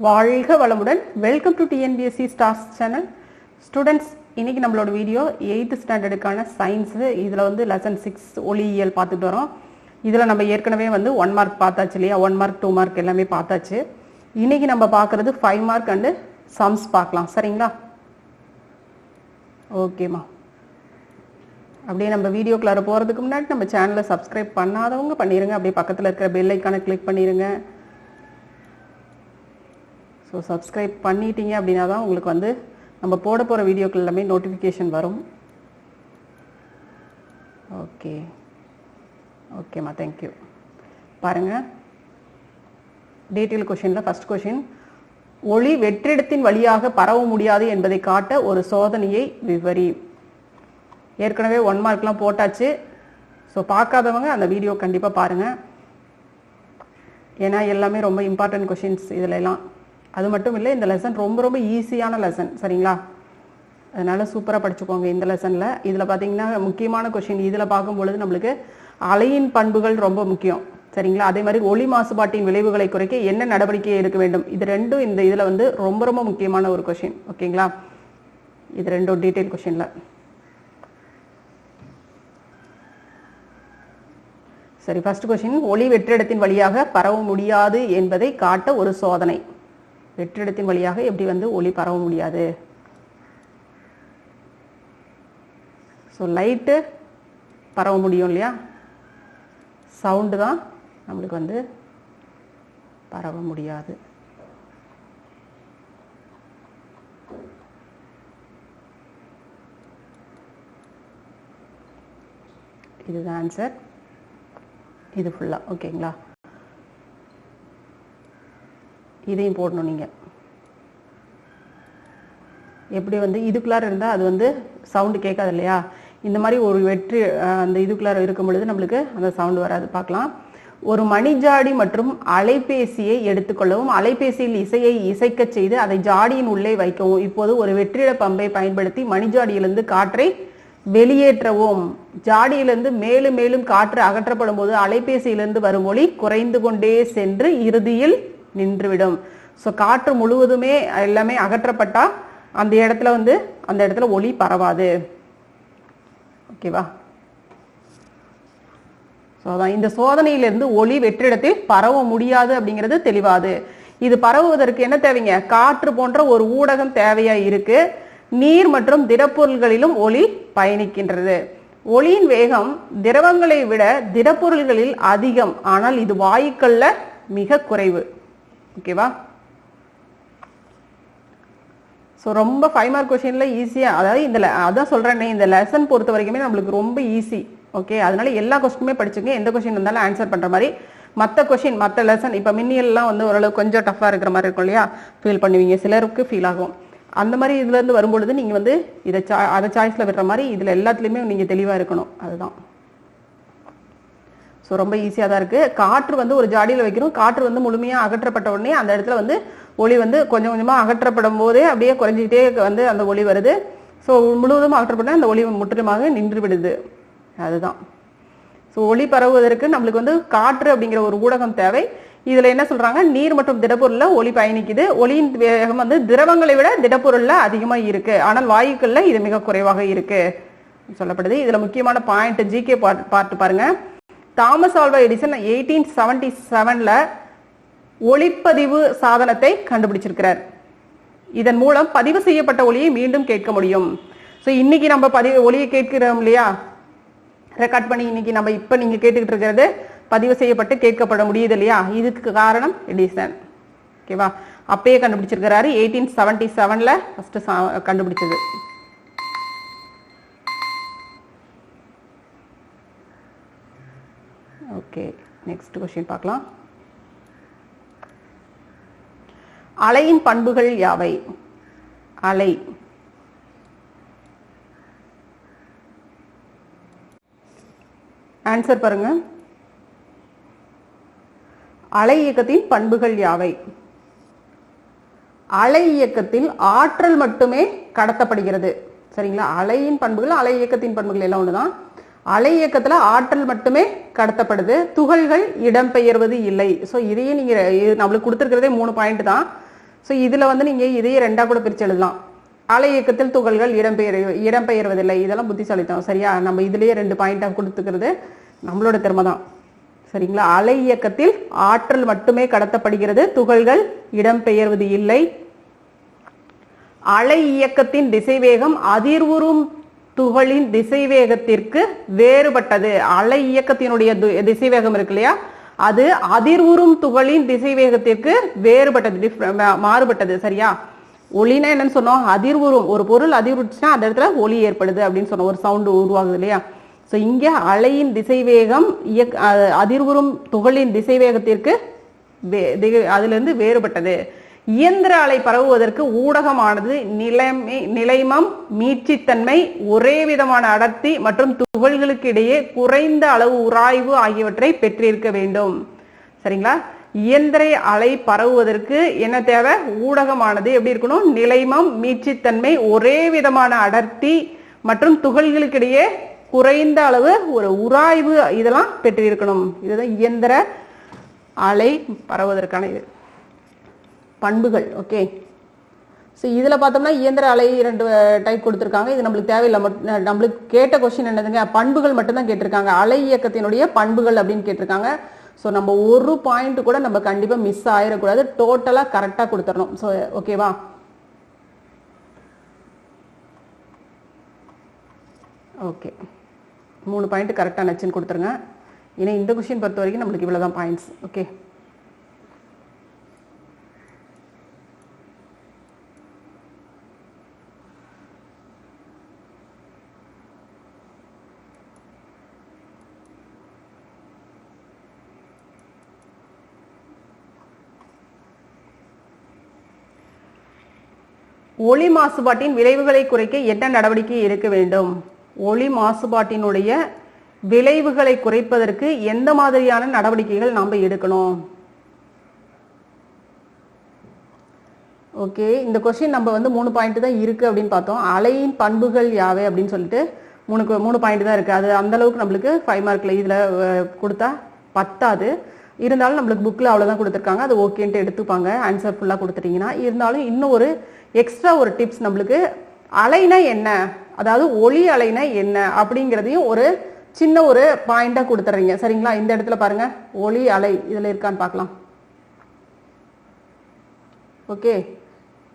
வாழ்க வளமுடன். Welcome to TNPSC stars channel students இன்னைக்கு நம்மளோட வீடியோ எயித்து ஸ்டாண்டர்டுக்கான சயின்ஸு இதில் வந்து லெசன் சிக்ஸ் ஒளியியல் பார்த்துட்டு வரோம். இதில் நம்ம ஏற்கனவே வந்து ஒன் மார்க் பார்த்தாச்சு இல்லையா? ஒன் மார்க் டூ மார்க் எல்லாமே பார்த்தாச்சு. இன்னைக்கு நம்ம பார்க்குறது ஃபைவ் மார்க் அண்டு சம்ஸ் பார்க்கலாம். சரிங்களா? ஓகேம்மா அப்படியே நம்ம வீடியோக்குள்ளார போகிறதுக்கு முன்னாடி நம்ம சேனலை சப்ஸ்கிரைப் பண்ணாதவங்க பண்ணிடுங்க அப்படியே பக்கத்தில் இருக்கிற பெல் ஐக்கானை கிளிக் பண்ணிடுங்க ஸோ சப்ஸ்கிரைப் பண்ணிட்டீங்க அப்படின்னா தான் உங்களுக்கு வந்து நம்ம போட போகிற வீடியோக்கள் எல்லாமே நோட்டிஃபிகேஷன் வரும். ஓகே ஓகேம்மா தேங்க்யூ பாருங்கள் டீட்டெயில் கொஷினில் ஃபர்ஸ்ட் கொஷின் ஒளி வெற்றிடத்தின் வழியாக பரவ முடியாது என்பதை காட்ட ஒரு சோதனையை விவரி. ஏற்கனவே ஒன் மார்க்லாம் போட்டாச்சு. ஸோ பார்க்காதவங்க அந்த வீடியோ கண்டிப்பாக பாருங்கள் ஏன்னா எல்லாமே ரொம்ப இம்பார்ட்டன்ட் கொஷின்ஸ் இதில் எல்லாம். அது மட்டும் இல்லை இந்த லெசன் ரொம்ப ரொம்ப ஈஸியான லெசன் சரிங்களா? அதனால சூப்பராக படிச்சுக்கோங்க இந்த லெசனில் இதில் பார்த்தீங்கன்னா முக்கியமான கொஷின் இதில் பார்க்கும் பொழுது நம்மளுக்கு அலையின் பண்புகள் ரொம்ப முக்கியம் சரிங்களா? அதே மாதிரி ஒளி மாசுபாட்டின் விளைவுகளை குறைக்க என்ன நடவடிக்கை எடுக்க வேண்டும்? இது ரெண்டும் இந்த இதில் வந்து ரொம்ப ரொம்ப முக்கியமான ஒரு கொஷின் ஓகேங்களா? இது ரெண்டும் டீட்டெயில் கொஷினில் சரி ஃபர்ஸ்ட் கொஷின் ஒளி வெற்றிடத்தின் வழியாக பரவ முடியாது என்பதை காட்ட ஒரு சோதனை. வெற்றிடத்தின் வழியாக எப்படி வந்து ஒளி பரவ முடியாது? ஸோ லைட்டு பரவ முடியும் இல்லையா? சவுண்டு தான் நம்மளுக்கு வந்து பரவ முடியாது. இதுதான் ஆன்சர் இது ஃபுல்லாக ஓகேங்களா இதையும் போடணும் நீங்கள் எப்படி வந்து இதுக்குள்ளார இருந்தால் அது வந்து சவுண்டு கேட்காது இல்லையா? இந்த மாதிரி ஒரு வெற்றி அந்த இதுக்குள்ளார இருக்கும் பொழுது நம்மளுக்கு அந்த சவுண்டு வராது. பார்க்கலாம். ஒரு மணிஜாடி மற்றும் அலைபேசியை எடுத்துக்கொள்ளவும் அலைபேசியில் இசையை இசைக்கச் செய்து அதை ஜாடியின் உள்ளே வைக்கவும். இப்போது ஒரு வெற்றிட பம்பை பயன்படுத்தி மணிஜாடியிலிருந்து காற்றை வெளியேற்றவும். ஜாடியிலிருந்து மேலும் மேலும் காற்று அகற்றப்படும் போது அலைபேசியிலிருந்து வரும் ஒளி குறைந்து கொண்டே சென்று இறுதியில் நின்றுவிடும். ஸோ காற்று முழுவதுமே எல்லாமே அகற்றப்பட்டால் அந்த இடத்துல வந்து அந்த இடத்துல ஒளி பரவாது. ஓகேவா ஸோ அதான். இந்த சோதனையிலிருந்து ஒளி வெற்றிடத்தில் பரவ முடியாது அப்படிங்கிறது தெளிவாது. இது பரவுவதற்கு என்ன தேவைங்க? காற்று போன்ற ஒரு ஊடகம் தேவையா இருக்கு. நீர் மற்றும் திடப்பொருள்களிலும் ஒளி பயணிக்கின்றது. ஒளியின் வேகம் திரவங்களை விட திடப்பொருள்களில் அதிகம். ஆனால் இது வாயுக்கள்ல மிக குறைவு. ஓகேவா ஸோ ரொம்ப ஃபைவ் மார்க் கொஷினில் ஈஸியாக அதாவது இந்த அதான் சொல்கிறேன்னே இந்த லெசன் பொறுத்த வரைக்குமே நம்மளுக்கு ரொம்ப ஈஸி ஓகே அதனால எல்லா கொஸ்டினுமே படிச்சுங்க எந்த கொஷின் இருந்தாலும் ஆன்சர் பண்ணுற மாதிரி. மற்ற கொஷின் மற்ற லெசன் இப்போ மின்னியல்லாம் வந்து ஓரளவு கொஞ்சம் டஃப்பாக இருக்கிற மாதிரி இருக்கும் இல்லையா? ஃபீல் பண்ணுவீங்க. சிலருக்கு ஃபீல் ஆகும். அந்த மாதிரி இதுலேருந்து வரும்பொழுது நீங்கள் வந்து இதை சா அதை சாய்ஸில் விடுற மாதிரி இதில் எல்லாத்துலேயுமே நீங்கள் தெளிவாக இருக்கணும். அதுதான். ஸோ ரொம்ப ஈஸியாக தான் இருக்குது காற்று வந்து ஒரு ஜாடியில் வைக்கிறோம். காற்று வந்து முழுமையாக அகற்றப்பட்ட உடனே அந்த இடத்துல வந்து ஒளி வந்து கொஞ்சம் கொஞ்சமாக அகற்றப்படும் போதே அப்படியே குறைஞ்சிக்கிட்டே வந்து அந்த ஒளி வருது. ஸோ முழுவதும் அகற்றப்பட்ட அந்த ஒளி முற்றிலுமாக நின்று விடுது. அதுதான். ஸோ ஒளி பரவுவதற்கு நம்மளுக்கு வந்து காற்று அப்படிங்கிற ஒரு ஊடகம் தேவை. இதில் என்ன சொல்கிறாங்க நீர் மற்றும் திடப்பொருளில் ஒளி பயணிக்குது. ஒளியின் வேகம் வந்து திரவங்களை விட திடப்பொருளில் அதிகமாக இருக்குது ஆனால் வாயுக்களில் இது மிக குறைவாக இருக்குது சொல்லப்படுது. இதில் முக்கியமான பாயிண்ட் ஜிகே பார்ட் பார்த்து பாருங்கள் Thomas Alva Edison eighteen seventy செவன்ல ஒளிப்பதிவு சாதனத்தை கண்டுபிடிச்சிருக்கிறார். இதன் மூலம் பதிவு செய்யப்பட்ட ஒளியை மீண்டும் கேட்க முடியும். ஸோ இன்னைக்கு நம்ம பதிவு ஒளியை கேட்கிறோம் இல்லையா? ரெக்கார்ட் பண்ணி இன்னைக்கு நம்ம இப்போ நீங்கள் கேட்டுக்கிட்டு இருக்கிறது பதிவு செய்யப்பட்டு கேட்கப்பட முடியுது இல்லையா? இதுக்கு காரணம் எடிசன். ஓகேவா அப்பயே கண்டுபிடிச்சிருக்கிறாரு. எயிட்டீன் செவன்டி செவனில் ஃபஸ்ட்டு கண்டுபிடிச்சது. ஓகே நெக்ஸ்ட் கொஸ்டின் பார்க்கலாம். அலையின் பண்புகள் யாவை? அலை. ஆன்சர் பாருங்க. அலை இயக்கத்தின் பண்புகள் யாவை? அலை இயக்கத்தில் ஆற்றல் மட்டுமே கடத்தப்படுகிறது. சரிங்களா? அலையின் பண்புகள் அலை இயக்கத்தின் பண்புகள் எல்லாம் ஒண்ணுதான். அலை இயக்கத்துல ஆற்றல் மட்டுமே கடத்தப்படுது. துகள்கள் இடம்பெயர்வது இல்லை. ஸோ இதையே நீங்க இது நம்மளுக்கு கொடுத்துருக்கிறதே மூணு பாயிண்ட் தான். ஸோ இதில் வந்து நீங்கள் இதையே ரெண்டாக கூட பிரித்து எழுதலாம். அலை இயக்கத்தில் துகள்கள் இடம்பெயர் இடம்பெயர்வதில்லை. இதெல்லாம் புத்திசாலித்தனம். சரியா? நம்ம இதுலேயே ரெண்டு பாயிண்டாக கொடுத்துக்கிறது நம்மளோட திறமை தான். சரிங்களா? அலை இயக்கத்தில் ஆற்றல் மட்டுமே கடத்தப்படுகிறது. துகள்கள் இடம்பெயர்வது இல்லை. அலை இயக்கத்தின் திசைவேகம் அதிர்வுறும் துகளின் திசைவேகத்திற்கு வேறுபட்டது. அலை இயக்கத்தினுடைய திசைவேகம் இருக்கு இல்லையா? அது அதிர்வுறும் துகளின் திசைவேகத்திற்கு வேறுபட்டது மாறுபட்டது. சரியா? ஒளினா என்னன்னு சொன்னோம். அதிர்வுறும் ஒரு பொருள் அதிர்வுச்சுன்னா அந்த இடத்துல ஒளி ஏற்படுது அப்படின்னு சொன்னோம். ஒரு சவுண்டு உருவாகுது இல்லையா? ஸோ இங்கே அலையின் திசைவேகம் இயக் அதிர்வுறும் துகளின் திசைவேகத்திற்கு வே- திக- அதிலிருந்து வேறுபட்டது. இயந்திர அலை பரவுவதற்கு ஊடகமானது நிலைமை நிலைமம் மீட்சித்தன்மை ஒரே விதமான அடர்த்தி மற்றும் துகள்களுக்கு இடையே குறைந்த அளவு உராய்வு ஆகியவற்றை பெற்றிருக்க வேண்டும். சரிங்களா? இயந்திர அலை பரவுவதற்கு என்ன தேவை? ஊடகமானது எப்படி இருக்கணும்? நிலைமம் மீட்சித்தன்மை ஒரே விதமான அடர்த்தி மற்றும் துகள்களுக்கு இடையே குறைந்த அளவு ஒரு உராய்வு இதெல்லாம் பெற்றிருக்கணும். இதுதான் இயந்திர அலை பரவுவதற்கான இது. பண்புகள் ஓகே ஸோ இதில் பார்த்தோம்னா இயந்திர அலை ரெண்டு டைப் கொடுத்துருக்காங்க. இது நம்மளுக்கு தேவையில்லை. மட்- நம்மளுக்கு கேட்ட கொஸ்டின் என்னதுங்க? பண்புகள் மட்டும்தான் கேட்டிருக்காங்க. அலை இயக்கத்தினுடைய பண்புகள் அப்படின்னு கேட்டிருக்காங்க. ஸோ நம்ம ஒரு பாயிண்ட் கூட நம்ம கண்டிப்பாக மிஸ் ஆயிடக்கூடாது. டோட்டலாக கரெக்டாக கொடுத்துடணும் ஸோ ஓகேவா ஓகே மூணு பாயிண்ட் கரெக்டாக நச்சுன்னு கொடுத்துருங்க. ஏன்னா இந்த கொஷின் பொறுத்த வரைக்கும் நம்மளுக்கு இவ்வளோ தான் பாயிண்ட்ஸ் ஓகே ஒளி மாசுபாட்டின் விளைவுகளை குறைக்க என்ன நடவடிக்கை எடுக்க வேண்டும்? ஒளி மாசுபாட்டினுடைய விளைவுகளை குறைப்பதற்கு எந்த மாதிரியான நடவடிக்கைகள் நாம் எடுக்கணும்? ஓகே இந்த கொஸ்டின் நம்ம வந்து மூணு பாயிண்ட் தான் இருக்கு அப்படின்னு பார்த்தோம். அலையின் பண்புகள் யாவை அப்படின்னு சொல்லிட்டு மூணு மூணு பாயிண்ட் தான் இருக்கு. அது அந்த அளவுக்கு நம்மளுக்கு ஃபைவ் மார்க்ல இதுல கொடுத்தா பத்தாது. இருந்தாலும் நம்மளுக்கு புக்கில் அவ்வளோதான் கொடுத்துருக்காங்க. அது ஓகேன்ட்டு எடுத்துப்பாங்க. ஆன்சர் ஃபுல்லாக கொடுத்துட்டீங்கன்னா இருந்தாலும் இன்னும் ஒரு எக்ஸ்ட்ரா ஒரு டிப்ஸ் நம்மளுக்கு அலைனா என்ன? அதாவது ஒளி அலைனா என்ன? அப்படிங்கிறதையும் ஒரு சின்ன ஒரு பாயிண்டாக கொடுத்துட்றீங்க சரிங்களா? இந்த இடத்துல பாருங்க. ஒளி அலை இதில் இருக்கான்னு பார்க்கலாம். ஓகே.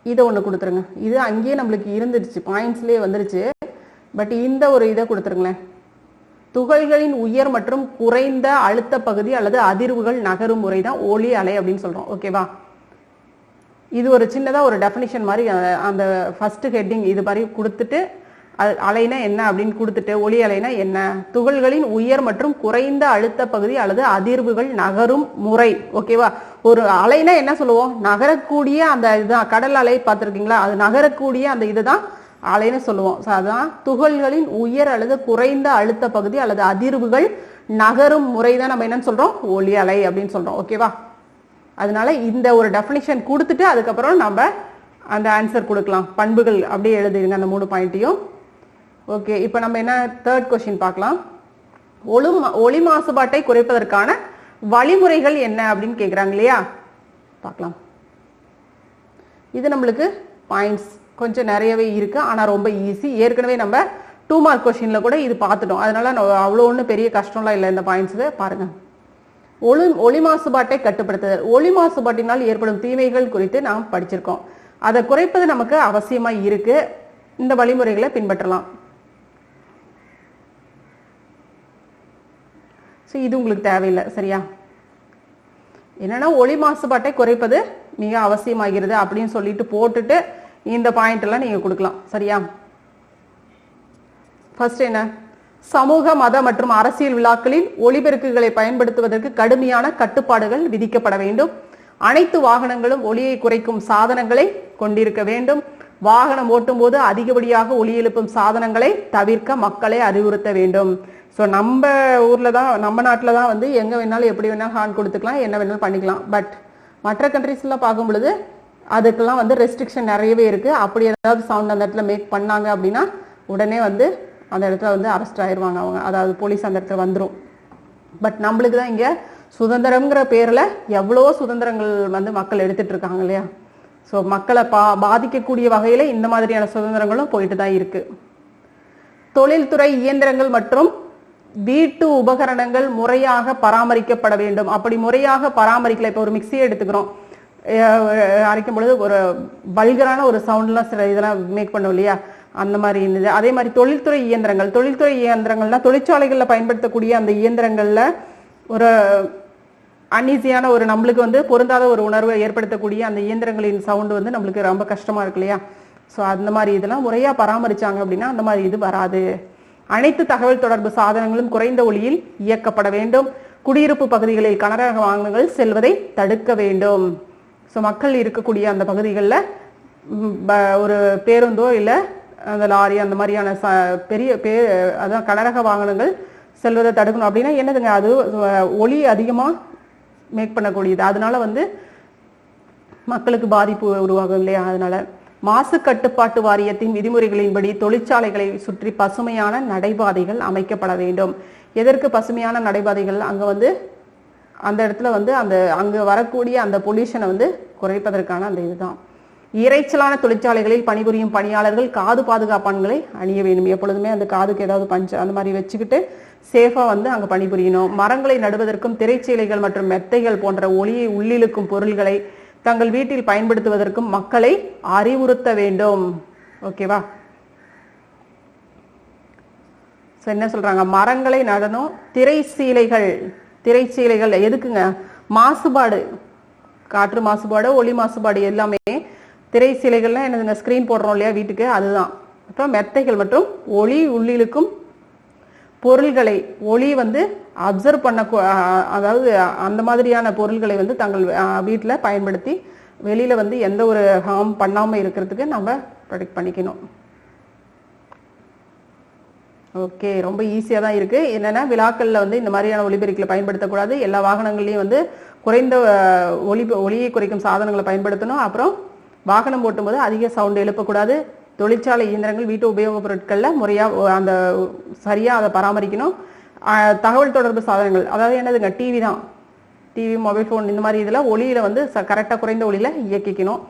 இதை ஒன்று கொடுத்துருங்க. இது அங்கேயே நம்மளுக்கு இருந்துருச்சு. பாயிண்ட்ஸ்லேயே வந்துருச்சு. பட் இந்த ஒரு இதை கொடுத்துருங்களேன். துகள்களின் உயர் மற்றும் குறைந்த அழுத்த பகுதி அல்லது அதிர்வுகள் நகரும் முறை தான் ஒளி அலை அப்படின்னு சொல்றோம். ஓகேவா இது ஒரு சின்னதா ஒரு டெஃபினிஷன் மாதிரி அந்த ஃபர்ஸ்ட் ஹெட்டிங் இது மாதிரி கொடுத்துட்டு அலைனா என்ன அப்படின்னு கொடுத்துட்டு ஒளி அலைனா என்ன? துகள்களின் உயர் மற்றும் குறைந்த அழுத்த பகுதி அல்லது அதிர்வுகள் நகரும் முறை. ஓகேவா ஒரு அலைனா என்ன சொல்லுவோம்? நகரக்கூடிய அந்த இதுதான் கடல் அலை பார்த்துருக்கீங்களா? அது நகரக்கூடிய அந்த இதுதான் அலைன்னு சொல்லுவோம். அதான் துகள்களின் உயர் அல்லது குறைந்த அழுத்த பகுதி அல்லது அதிர்வுகள் நகரும் முறை தான் நம்ம என்னன்னு சொல்றோம்? ஒளி அலை அப்படின்னு சொல்றோம். ஓகேவா அதனால இந்த ஒரு டெஃபினிஷன் கொடுத்துட்டு அதுக்கப்புறம் நம்ம அந்த ஆன்சர் கொடுக்கலாம். பண்புகள் அப்படியே எழுதிடுங்க அந்த மூணு பாயிண்ட்டையும் ஓகே இப்போ நம்ம என்ன தேர்ட் கொஸ்டின் பார்க்கலாம். ஒளி மா- ஒளி மாசுபாட்டை குறைப்பதற்கான வழிமுறைகள் என்ன அப்படின்னு கேட்குறாங்க இல்லையா? பார்க்கலாம். இது நம்மளுக்கு பாயிண்ட்ஸ் கொஞ்சம் நிறையவே இருக்குது ஆனால் ரொம்ப ஈஸி ஏற்கனவே நம்ம டூ மார்க் கொஷினில் கூட இது பார்த்துட்டோம். அதனால அவ்வளோ ஒன்றும் பெரிய கஷ்டம்லாம் இல்லை இந்த பாயிண்ட்ஸு பாருங்கள் ஒளி ஒளி மாசுபாட்டை கட்டுப்படுத்துதல். ஒளி மாசுபாட்டினால் ஏற்படும் தீமைகள் குறித்து நாம் படிச்சிருக்கோம். அதை குறைப்பது நமக்கு அவசியமாக இருக்குது இந்த வழிமுறைகளை பின்பற்றலாம். ஸோ இது உங்களுக்கு தேவையில்லை. சரியா? என்னன்னா ஒளி மாசுபாட்டை குறைப்பது மிக அவசியமாகிறது அப்படின்னு சொல்லிட்டு போட்டுட்டு இந்த பாயிண்ட் எல்லாம் நீங்க கொடுக்கலாம். சரியா? ஃபர்ஸ்ட் என்ன? சமூக மத மற்றும் அரசியல் விழாக்களில் ஒளிபெருக்குகளை பயன்படுத்துவதற்கு கடுமையான கட்டுப்பாடுகள் விதிக்கப்பட வேண்டும். அனைத்து வாகனங்களும் ஒளியை குறைக்கும் சாதனங்களை கொண்டிருக்க வேண்டும். வாகனம் ஓட்டும்போது அதிகப்படியாக ஒலி எழுப்பும் சாதனங்களை தவிர்க்க மக்களை அறிவுறுத்த வேண்டும். ஸோ நம்ம ஊர்ல தான் நம்ம நாட்டில் தான் வந்து எங்க வேணாலும் எப்படி வேணாலும் ஹார்ன் கொடுத்துக்கலாம் என்ன வேணாலும் பண்ணிக்கலாம். பட் மற்ற கண்ட்ரீஸ்லாம் பார்க்கும் பொழுது அதுக்கெல்லாம் வந்து ரெஸ்ட்ரிக்ஷன் நிறையவே இருக்கு. அப்படி ஏதாவது சவுண்ட் அந்த இடத்துல மேக் பண்ணாங்க அப்படின்னா உடனே வந்து அந்த இடத்துல வந்து அரெஸ்ட் ஆயிடுவாங்க அவங்க. அதாவது போலீஸ் அந்த இடத்துல வந்துடும் பட் நம்மளுக்கு தான் இங்கே சுதந்திரம்ங்கிற பேரில் எவ்வளோ சுதந்திரங்கள் வந்து மக்கள் எடுத்துட்டு இருக்காங்க இல்லையா? ஸோ மக்களை பா பாதிக்கக்கூடிய வகையில் இந்த மாதிரியான சுதந்திரங்களும் போயிட்டு தான் இருக்கு. தொழில்துறை இயந்திரங்கள் மற்றும் வீட்டு உபகரணங்கள் முறையாக பராமரிக்கப்பட வேண்டும். அப்படி முறையாக பராமரிக்கல. இப்போ ஒரு மிக்சியை எடுத்துக்கிறோம். அரைக்கும் பொழுது ஒரு பல்கரான ஒரு சவுண்ட்லாம் சில இதெல்லாம் மேக் பண்ணும் இல்லையா? அந்த மாதிரி இருந்தது அதே மாதிரி தொழில்துறை இயந்திரங்கள் தொழில்துறை இயந்திரங்கள்னா தொழிற்சாலைகளில் பயன்படுத்தக்கூடிய அந்த இயந்திரங்களில் ஒரு அன்ஈஸியான ஒரு நம்மளுக்கு வந்து பொருந்தாத ஒரு உணர்வை ஏற்படுத்தக்கூடிய அந்த இயந்திரங்களின் சவுண்டு வந்து நம்மளுக்கு ரொம்ப கஷ்டமாக இருக்கு இல்லையா? ஸோ அந்த மாதிரி இதெல்லாம் முறையாக பராமரிச்சாங்க அப்படின்னா அந்த மாதிரி இது வராது. அனைத்து தகவல் தொடர்பு சாதனங்களும் குறைந்த ஒளியில் இயக்கப்பட வேண்டும். குடியிருப்பு பகுதிகளில் கனரக வாகனங்கள் செல்வதை தடுக்க வேண்டும். ஸோ மக்கள் இருக்கக்கூடிய அந்த பகுதிகளில் ஒரு பேருந்தோ இல்லை அந்த லாரி அந்த மாதிரியான ச பெரிய பே அதான் கனரக வாகனங்கள் செல்வதை தடுக்கணும். அப்படின்னா என்னதுங்க? அது ஒளி அதிகமாக மேக் பண்ணக்கூடியது. அதனால வந்து மக்களுக்கு பாதிப்பு உருவாகும் இல்லையா? அதனால மாசு கட்டுப்பாட்டு வாரியத்தின் விதிமுறைகளின்படி தொழிற்சாலைகளை சுற்றி பசுமையான நடைபாதைகள் அமைக்கப்பட வேண்டும். எதற்கு பசுமையான நடைபாதைகள்? அங்கே வந்து அந்த இடத்துல வந்து அந்த அங்கே வரக்கூடிய அந்த பொல்யூஷனை வந்து குறைப்பதற்கான அந்த இதுதான். இறைச்சலான தொழிற்சாலைகளில் பணிபுரியும் பணியாளர்கள் காது பாதுகாப்பான்களை அணிய வேண்டும். எப்பொழுதுமே அந்த காதுக்கு ஏதாவது பஞ்சு அந்த மாதிரி வச்சுக்கிட்டு சேஃபா வந்து அங்கே பணிபுரியணும். மரங்களை நடுவதற்கும் திரைச்சீலைகள் மற்றும் மெத்தைகள் போன்ற ஒளியை உள்ளிழுக்கும் பொருள்களை தங்கள் வீட்டில் பயன்படுத்துவதற்கும் மக்களை அறிவுறுத்த வேண்டும். ஓகேவா என்ன சொல்றாங்க? மரங்களை நடணும். திரைச்சீலைகள் திரைச்சீலைகள் எதுக்குங்க? மாசுபாடு. காற்று மாசுபாடு ஒளி மாசுபாடு எல்லாமே திரைச்சீலைகள்லாம் என்னதுங்க? ஸ்கிரீன் போடுறோம் இல்லையா வீட்டுக்கு? அதுதான். அப்புறம் மெத்தைகள் மற்றும் ஒளி உள்ளிழுக்கும் பொருள்களை ஒளி வந்து அப்சர்வ் பண்ண அதாவது அந்த மாதிரியான பொருள்களை வந்து தங்கள் வீட்டில் பயன்படுத்தி வெளியில் வந்து எந்த ஒரு ஹார்ம் பண்ணாமல் இருக்கிறதுக்கு நம்ம ப்ரொடெக்ட் பண்ணிக்கணும். ஓகே ரொம்ப ஈஸியாக தான் இருக்கு. என்னன்னா விழாக்களில் வந்து இந்த மாதிரியான ஒலிபெருக்கிகளை பயன்படுத்தக்கூடாது. எல்லா வாகனங்கள்லையும் வந்து குறைந்த ஒலி ஒலியை குறைக்கும் சாதனங்களை பயன்படுத்தணும். அப்புறம் வாகனம் ஓட்டும்போது அதிக சவுண்ட் எழுப்பக்கூடாது. தொழிற்சாலை இயந்திரங்கள் வீட்டு உபயோகப் பொருட்களில் முறையாக அந்த சரியாக அதை பராமரிக்கணும். தகவல் தொடர்பு சாதனங்கள் அதாவது என்னதுங்க? டிவி தான். டிவி மொபைல் ஃபோன் இந்த மாதிரி இதில் ஒளியில வந்து கரெக்டாக குறைந்த ஒளியில இயக்கிக்கணும்.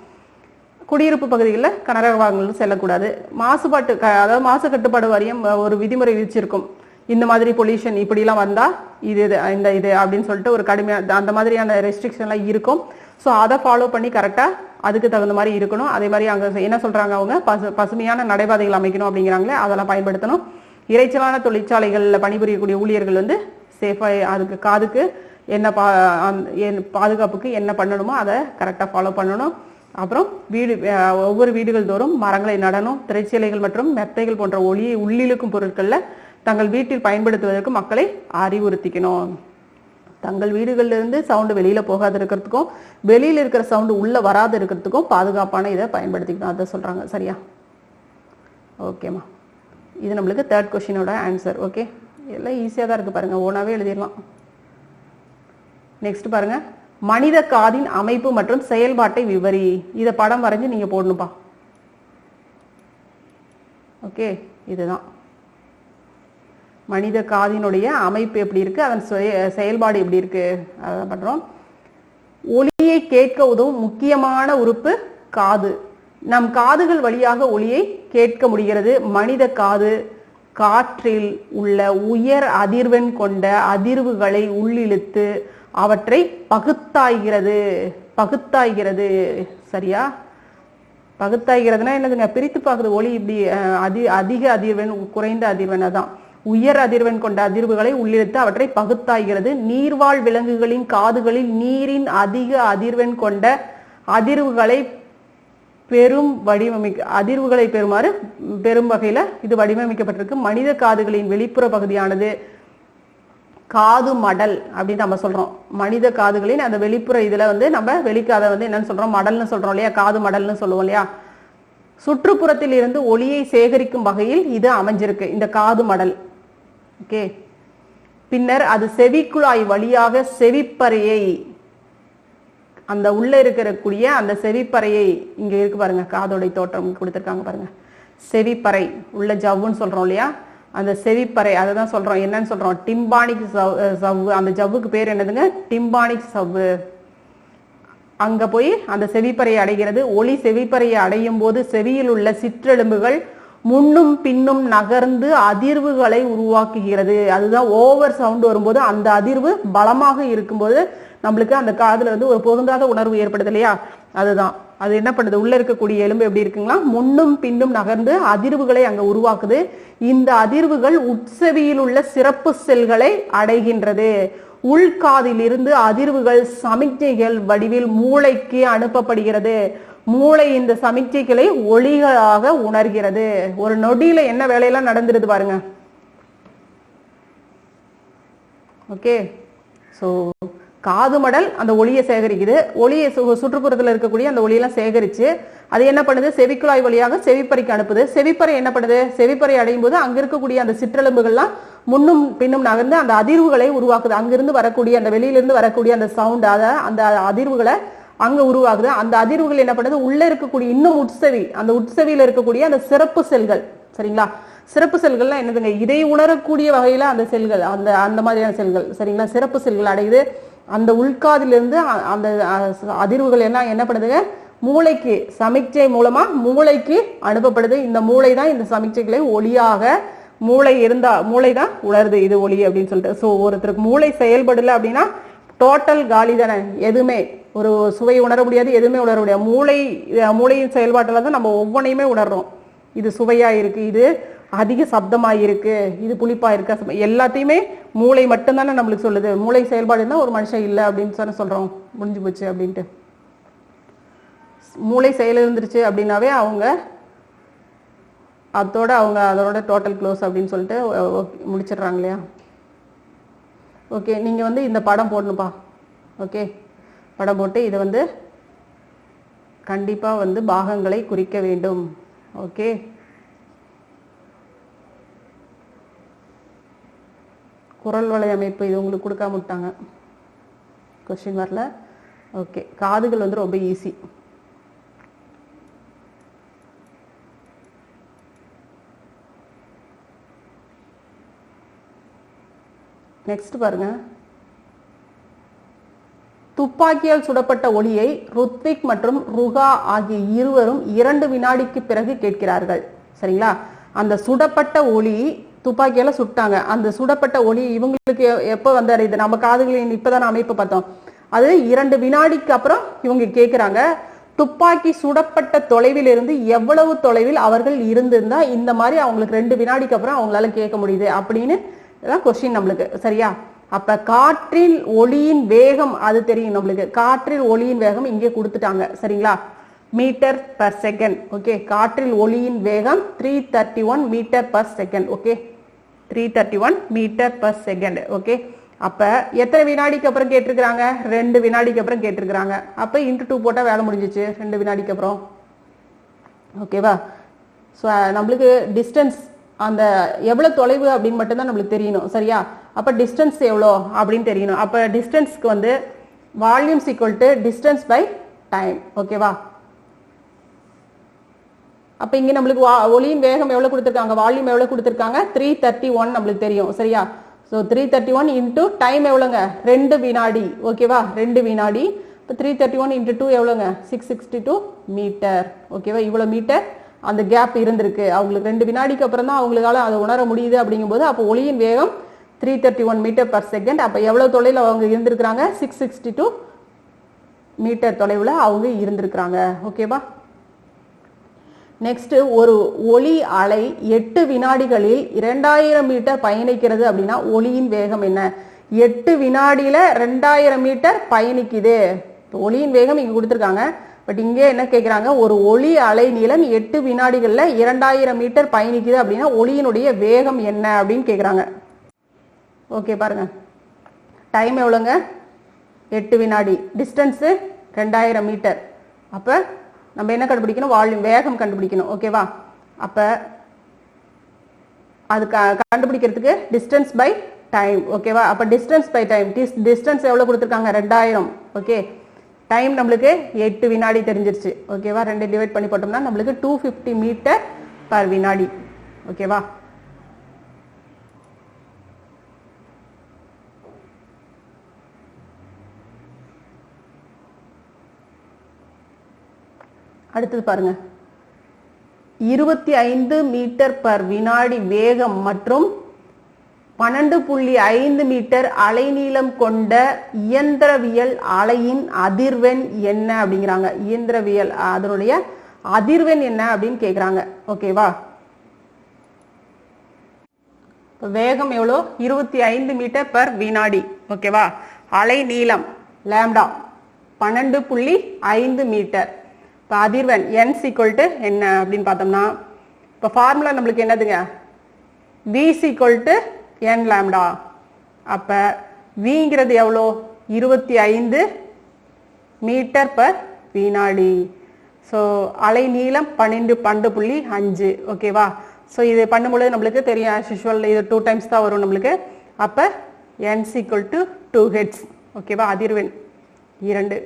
குடியிருப்பு பகுதிகளில் கனரக வாகனங்கள் செல்லக்கூடாது. மாசுபாட்டு க அதாவது மாசு கட்டுப்பாடு வாரியம் ஒரு விதிமுறை விதிச்சிருக்கும். இந்த மாதிரி பொல்யூஷன் இப்படிலாம் வந்தால் இது இது இந்த இது அப்படின்னு சொல்லிட்டு ஒரு கடுமையாக அந்த மாதிரியான ரெஸ்ட்ரிக்ஷன்லாம் இருக்கும். ஸோ அதை ஃபாலோ பண்ணி கரெக்டாக அதுக்கு தகுந்த மாதிரி இருக்கணும். அதே மாதிரி அங்கே என்ன சொல்கிறாங்க அவங்க? பசு பசுமையான நடைபாதைகள் அமைக்கணும் அப்படிங்கிறாங்களே அதெல்லாம் பயன்படுத்தணும். இறைச்சலான தொழிற்சாலைகளில் பணிபுரியக்கூடிய ஊழியர்கள் வந்து சேஃபாக அதுக்கு காதுக்கு என்ன பா என் பாதுகாப்புக்கு என்ன பண்ணணுமோ அதை கரெக்டாக ஃபாலோ பண்ணணும். அப்புறம் வீடு ஒவ்வொரு வீடுகள் தோறும் மரங்களை நடனும் திரைச்சீலைகள் மற்றும் மெத்தைகள் போன்ற ஒளியை உள்ளிழுக்கும் பொருட்களில் தங்கள் வீட்டில் பயன்படுத்துவதற்கு மக்களை அறிவுறுத்திக்கணும். தங்கள் வீடுகளிலிருந்து சவுண்டு வெளியில் போகாது இருக்கிறதுக்கும் வெளியில் இருக்கிற சவுண்டு உள்ளே வராது இருக்கிறதுக்கும் பாதுகாப்பான இதை பயன்படுத்திக்கணும். அதை சொல்கிறாங்க சரியா? ஓகேம்மா இது நம்மளுக்கு தேர்ட் கொஷினோட ஆன்சர் ஓகே எல்லாம் ஈஸியாக தான் இருக்குது பாருங்கள் ஓனாகவே எழுதிடலாம். நெக்ஸ்ட் பாருங்கள் மனித காதின் அமைப்பு மற்றும் செயல்பாட்டை விவரி. இதை படம் வரைஞ்சு நீங்க போடணும்பா. ஓகே இதுதான். மனித காதினுடைய அமைப்பு எப்படி இருக்கு அதன் செயல்பாடு எப்படி இருக்கு அதை பண்றோம். ஒலியை கேட்க உதவும் முக்கியமான உறுப்பு காது. நம் காதுகள் வழியாக ஒலியை கேட்க முடிகிறது. மனித காது காற்றில் உள்ள உயர் அதிர்வெண் கொண்ட அதிர்வுகளை உள்ளிழுத்து அவற்றை பகுத்தாய்கிறது. பகுத்தாய்கிறது. சரியா? பகுத்தாய்கிறதுனா என்னதுங்க? பிரித்து பார்க்குறது ஒளி இப்படி அஹ், அதி அதிக அதிர்வெண் குறைந்த அதிர்வெண் அதான். உயர் அதிர்வெண் கொண்ட அதிர்வுகளை உள்ளிழுத்து அவற்றை பகுத்தாய்கிறது. நீர்வாழ் விலங்குகளின் காதுகளில் நீரின் அதிக அதிர்வெண் கொண்ட அதிர்வுகளை பெரும் வடிவமை அதிர்வுகளை பெறுமாறு பெரும் வகையில இது வடிவமைக்கப்பட்டிருக்கு. மனித காதுகளின் வெளிப்புற பகுதியானது காது மடல் அப்படின்னு நம்ம சொல்றோம். மனித காதுகளின் அந்த வெளிப்புற இதுல வந்து நம்ம வெளிக்காத வந்து என்னன்னு சொல்றோம். மடல்னு சொல்றோம் இல்லையா? காது மடல்னு சொல்லுவோம் இல்லையா? சுற்றுப்புறத்தில் இருந்து ஒளியை சேகரிக்கும் வகையில் இது அமைஞ்சிருக்கு. இந்த காது மடல். ஓகே. பின்னர் அது செவிக்குழாய் வழியாக செவிப்பறையை அந்த உள்ள இருக்கக்கூடிய அந்த செவிப்பறையை இங்க இருக்கு பாருங்க காதோடை தோற்றம் கொடுத்துருக்காங்க பாருங்க. செவிப்பறை உள்ள ஜவ்வுன்னு சொல்றோம் இல்லையா? அந்த செவிப்பறை அதை தான் சொல்றோம். என்னன்னு சொல்றோம்? டிம்பானிக் சவ் சவ்வு அந்த ஜவ்வுக்கு பேர் என்னதுங்க? டிம்பானிக் சவ்வு. அங்க போய் அந்த செவிப்பறையை அடைகிறது. ஒளி செவிப்பறையை அடையும் போது செவியில் உள்ள சிற்றெலும்புகள் முன்னும் பின்னும் நகர்ந்து அதிர்வுகளை உருவாக்குகிறது. அதுதான் ஓவர் சவுண்ட் வரும்போது அந்த அதிர்வு பலமாக இருக்கும்போது நம்மளுக்கு அந்த காதுல வந்து ஒரு பொருந்தாத உணர்வு ஏற்படுது இல்லையா? அதுதான். அது என்ன பண்ணுது? உள்ள இருக்கக்கூடிய எலும்பு எப்படி இருக்குங்களா? முன்னும் பின்னும் நகர்ந்து அதிர்வுகளை அங்க உருவாக்குது. இந்த அதிர்வுகள் உட்செவியில் உள்ள சிறப்பு செல்களை அடைகின்றது. உள்காதிலிருந்து அதிர்வுகள் சமிக்ஞைகள் வடிவில் மூளைக்கு அனுப்பப்படுகிறது. மூளை இந்த சமிக்ஞைகளை ஒளிகளாக உணர்கிறது. ஒரு நொடியில என்ன வேலையெல்லாம் நடந்துருது பாருங்க. ஓகே. ஸோ காது மடல் அந்த ஒளியை சேகரிக்குது. ஒளியை சு- சுற்றுப்புறத்தில் இருக்கக்கூடிய அந்த ஒளியெல்லாம் சேகரித்து அது என்ன பண்ணுது? செவிக்குழாய் வழியாக செவிப்பறைக்கு அனுப்புது. செவிப்பறை என்ன பண்ணுது? செவிப்பறை அடையும் போது அங்க இருக்கக்கூடிய அந்த சிற்றெலும்புகள்லாம் முன்னும் பின்னும் நகர்ந்து அந்த அதிர்வுகளை உருவாக்குது. அங்கிருந்து வரக்கூடிய அந்த வெளியிலிருந்து வரக்கூடிய அந்த சவுண்ட் அதை அந்த அதிர்வுகளை அங்க உருவாகுது அந்த அதிர்வுகள் என்ன பண்ணுது? உள்ள இருக்கக்கூடிய இன்னும் உட்செவி அந்த உட்செவியில இருக்கக்கூடிய அந்த சிறப்பு செல்கள் சரிங்களா? சிறப்பு செல்கள்லாம் என்னதுங்க? இதை உணரக்கூடிய வகையில அந்த செல்கள் அந்த அந்த மாதிரியான செல்கள் சரிங்களா? சிறப்பு செல்கள் அடையுது. அந்த உள்காதிலிருந்து அந்த அதிர்வுகள் எல்லாம் என்ன பண்ணுதுங்க? மூளைக்கு சமிக்சை மூலமா மூளைக்கு அனுப்பப்படுது. இந்த மூளை தான் இந்த சமிக்ஞைகளை ஒளியாக மூளை இருந்தா மூளை தான் உணருது. இது ஒளி அப்படின்னு சொல்லிட்டு. ஸோ ஒருத்தருக்கு மூளை செயல்படல அப்படின்னா டோட்டல் காலி தானே. எதுவுமே. ஒரு சுவை உணர முடியாது எதுவுமே உணர முடியாது. மூளை மூளையின் செயல்பாட்டில் தான் நம்ம ஒவ்வொன்றையுமே உணர்றோம். இது சுவையாக இருக்கு இது அதிக சப்தமாக இருக்கு இது புளிப்பாக இருக்கு எல்லாத்தையுமே மூளை மட்டும்தானே நம்மளுக்கு சொல்லுது. மூளை செயல்பாடு ஒரு மனுஷன் இல்லை அப்படின்னு தானே சொல்கிறோம் முடிஞ்சு போச்சு அப்படின்ட்டு. மூளை செயல் இருந்துருச்சு அப்படின்னாவே அவங்க அதோட அவங்க அதோட டோட்டல் க்ளோஸ் அப்படின்னு சொல்லிட்டு முடிச்சிடுறாங்க இல்லையா? ஓகே நீங்கள் வந்து இந்த படம் போடணுப்பா ஓகே படம் போட்டு இதை வந்து கண்டிப்பாக வந்து பாகங்களை குறிக்க வேண்டும். ஓகே குரல் வலை அமைப்பு இது உங்களுக்கு கொடுக்காம விட்டாங்க. கொஸ்டின் வரல. ஓகே காதுகள் வந்து ரொம்ப ஈஸி நெக்ஸ்ட் பாருங்க. துப்பாக்கியால் சுடப்பட்ட ஒளியை ருத்விக் மற்றும் ருகா ஆகிய இருவரும் இரண்டு வினாடிக்கு பிறகு கேட்கிறார்கள். சரிங்களா? அந்த சுடப்பட்ட ஒளி துப்பாக்கியால சுட்டாங்க. அந்த சுடப்பட்ட ஒளி இவங்களுக்கு எப்போ வந்தடையுது நம்ம காதுகளின் இப்பதான் அமைப்பு பார்த்தோம். அது இரண்டு வினாடிக்கு அப்புறம் இவங்க கேட்கிறாங்க துப்பாக்கி சுடப்பட்ட தொலைவில் இருந்து எவ்வளவு தொலைவில் அவர்கள் இருந்திருந்தா இந்த மாதிரி அவங்களுக்கு ரெண்டு வினாடிக்கு அப்புறம் அவங்களால கேட்க முடியுது அப்படின்னு கொஸ்டின் நம்மளுக்கு. சரியா? அப்ப காற்றில் ஒளியின் வேகம் அது தெரியும் நம்மளுக்கு. காற்றில் ஒளியின் வேகம் இங்கே கொடுத்துட்டாங்க. சரிங்களா? மீட்டர் பர் செகண்ட் ஓகே காற்றில் ஒளியின் வேகம் three thirty one metre per second okay three thirty one metre per second okay அப்போ எத்தனை வினாடிக்கு அப்புறம் கேட்டிருக்கிறாங்க? ரெண்டு வினாடிக்கு அப்புறம் கேட்டிருக்கிறாங்க. அப்போ இன்ட்டு டூ போட்டால் வேலை முடிஞ்சிச்சு. ரெண்டு வினாடிக்கு அப்புறம். ஓகேவா ஸோ நம்மளுக்கு டிஸ்டன்ஸ் அந்த எவ்வளோ தொலைவு அப்படின்னு மட்டும்தான் நம்மளுக்கு தெரியணும். சரியா? அப்போ டிஸ்டன்ஸ் எவ்வளோ அப்படின்னு தெரியணும். அப்போ டிஸ்டன்ஸ்க்கு வந்து volumes equal to distance by time ஓகேவா அப்போ இங்கே நம்மளுக்கு வா- ஒளியின் வேகம் எவ்வளோ கொடுத்துருக்காங்க? வால்யூம் எவ்வளோ கொடுத்துருக்காங்க? த்ரீ தேர்ட்டி ஒன் நம்மளுக்கு தெரியும். சரியா? So three thirty one into time எவ்வளோங்க ரெண்டு வினாடி. ஓகேவா ரெண்டு வினாடி. இப்போ three thirty one into two எவ்வளோங்க சிக்ஸ் சிக்ஸ்டி டூ மீட்டர் ஓகேவா இவ்வளோ மீட்டர் அந்த கேப் இருந்திருக்கு. அவங்களுக்கு ரெண்டு வினாடிக்கு அப்புறம் தான் அவங்களால அதை உணர முடியுது அப்படிங்கும்போது அப்போ ஒளியின் வேகம் three thirty one metre per second அப்போ எவ்வளோ தொலைவில் அவங்க இருந்திருக்கிறாங்க? சிக்ஸ் சிக்ஸ்டி டூ மீட்டர் தொலைவில் அவங்க இருந்திருக்கிறாங்க. ஓகேவா நெக்ஸ்ட் ஒரு ஒளி அலை எட்டு வினாடிகளில் இரண்டாயிரம் மீட்டர் பயணிக்கிறது அப்படின்னா ஒளியின் வேகம் என்ன? எட்டு வினாடியில ரெண்டாயிரம் மீட்டர் பயணிக்குது. ஒளியின் வேகம் இங்க கொடுத்துருக்காங்க. பட் இங்கே என்ன கேட்குறாங்க ஒரு ஒளி அலை நீளம் எட்டு வினாடிகளில் இரண்டாயிரம் மீட்டர் பயணிக்குது அப்படின்னா ஒளியினுடைய வேகம் என்ன அப்படின்னு கேட்குறாங்க ஓகே பாருங்க. டைம் எவ்வளோங்க? எட்டு வினாடி. டிஸ்டன்ஸு ரெண்டாயிரம் மீட்டர். அப்போ நம்ம என்ன கண்டுபிடிக்கணும்? வால்யூம் வேகம் கண்டுபிடிக்கணும். ஓகேவா அப்போ அது க- கண்டுபிடிக்கிறதுக்கு டிஸ்டன்ஸ் பை டைம் ஓகேவா அப்போ டிஸ்டன்ஸ் பை டைம் டிஸ்டன்ஸ் எவ்வளோ கொடுத்துருக்காங்க? ரெண்டாயிரம். ஓகே டைம் நம்மளுக்கு எட்டு வினாடி தெரிஞ்சிருச்சு. ஓகேவா ரெண்டு டிவைட் பண்ணி போட்டோம்னா நம்மளுக்கு டூ ஃபிஃப்டி மீட்டர் பர் வினாடி. ஓகேவா அடுத்தது பாருங்க. இருபத்தி ஐந்து மீட்டர் பர் வினாடி வேகம் மற்றும் பன்னெண்டு புள்ளி ஐந்து மீட்டர் அலைநீளம் கொண்ட இயந்திரவியல் அலையின் அதிர்வெண் என்ன அப்படிங்கிறாங்க. இயந்திரவியல் அதனுடைய அதிர்வெண் என்ன அப்படின்னு கேட்குறாங்க ஓகேவா வேகம் எவ்வளோ? இருபத்தி ஐந்து மீட்டர் பர் வினாடி. ஓகேவா அலை நீளம் லேம்டா பன்னெண்டு புள்ளி ஐந்து மீட்டர். இப்போ அதிர்வன் என் சீக்வல் டு என்ன அப்படின்னு பார்த்தோம்னா இப்போ ஃபார்முலா நம்மளுக்கு என்னதுங்க? V equal to N lambda அப்போ விங்கிறது எவ்வளோ? இருபத்தி ஐந்து மீட்டர் பர் வினாடி. ஸோ அலை நீளம் பன்னெண்டு பன்னெண்டு புள்ளி அஞ்சு ஓகேவா ஸோ இது பண்ணும்பொழுது நம்மளுக்கு தெரியும் ஆஸ் யூஷுவல் இது டூ டைம்ஸ் தான் வரும் நம்மளுக்கு. அப்போ N equal to two hertz ஓகேவா அதிர்வெண் இரண்டு.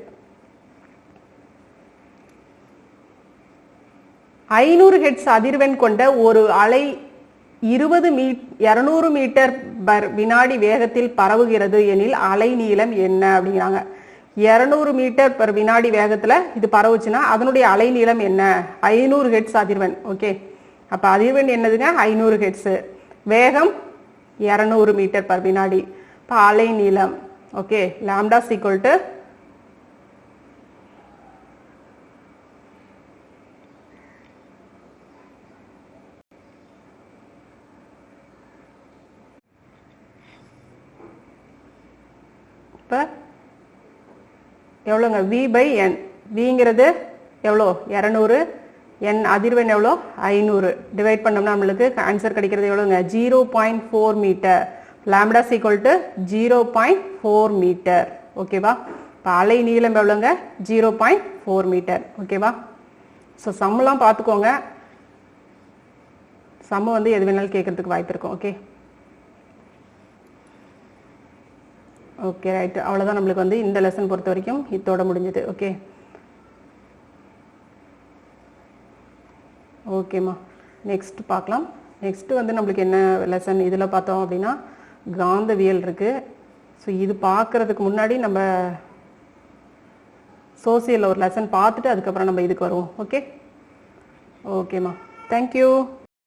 ஐநூறு ஹெட்ஸ் அதிர்வெண் கொண்ட ஒரு அலை இருபது மீ இரநூறு மீட்டர் பர் வினாடி வேகத்தில் பரவுகிறது எனில் அலை நீளம் என்ன அப்படிங்கிறாங்க. இரநூறு மீட்டர் பர் வினாடி வேகத்தில் இது பரவுச்சுன்னா அதனுடைய அலை நீளம் என்ன? ஐநூறு ஹெட்ஸ் அதிர்வெண். ஓகே. அப்போ அதிர்வெண் என்னதுங்க? ஐநூறு ஹெட்ஸு. வேகம் இரநூறு மீட்டர் பர் வினாடி. இப்போ அலை நீளம். ஓகே. லாம்டா சீக்வல் டு இப்போ எவ்வளோங்க? வி பை என் விங்கிறது எவ்வளோ? இரநூறு. என் அதிர்வெண் எவ்வளோ? ஐநூறு. டிவைட் பண்ணோம்னா நம்மளுக்கு ஆன்சர் கிடைக்கிறது எவ்வளோங்க? Zero point four metre lambda equal to zero point four metre ஓகேவா இப்போ அலை நீளம் எவ்வளோங்க? ஜீரோ பாயிண்ட் ஃபோர் மீட்டர் ஓகேவா ஸோ சம்மெல்லாம் பார்த்துக்கோங்க. சம்ம வந்து எது வேணாலும் கேட்கறதுக்கு வாய்ப்பு இருக்கும். ஓகே ஓகே ரைட் அவ்வளோதான் நம்மளுக்கு வந்து இந்த லெசன் பொறுத்த வரைக்கும் இதோட முடிஞ்சது. ஓகே ஓகேம்மா நெக்ஸ்ட் பார்க்கலாம். நெக்ஸ்ட்டு வந்து நம்மளுக்கு என்ன லெசன் இதில் பார்த்தோம் அப்படின்னா காந்தவியல் இருக்குது ஸோ இது பார்க்கறதுக்கு முன்னாடி நம்ம சோசியலில் ஒரு லெசன் பார்த்துட்டு அதுக்கப்புறம் நம்ம இதுக்கு வருவோம். ஓகே ஓகேம்மா தேங்க்யூ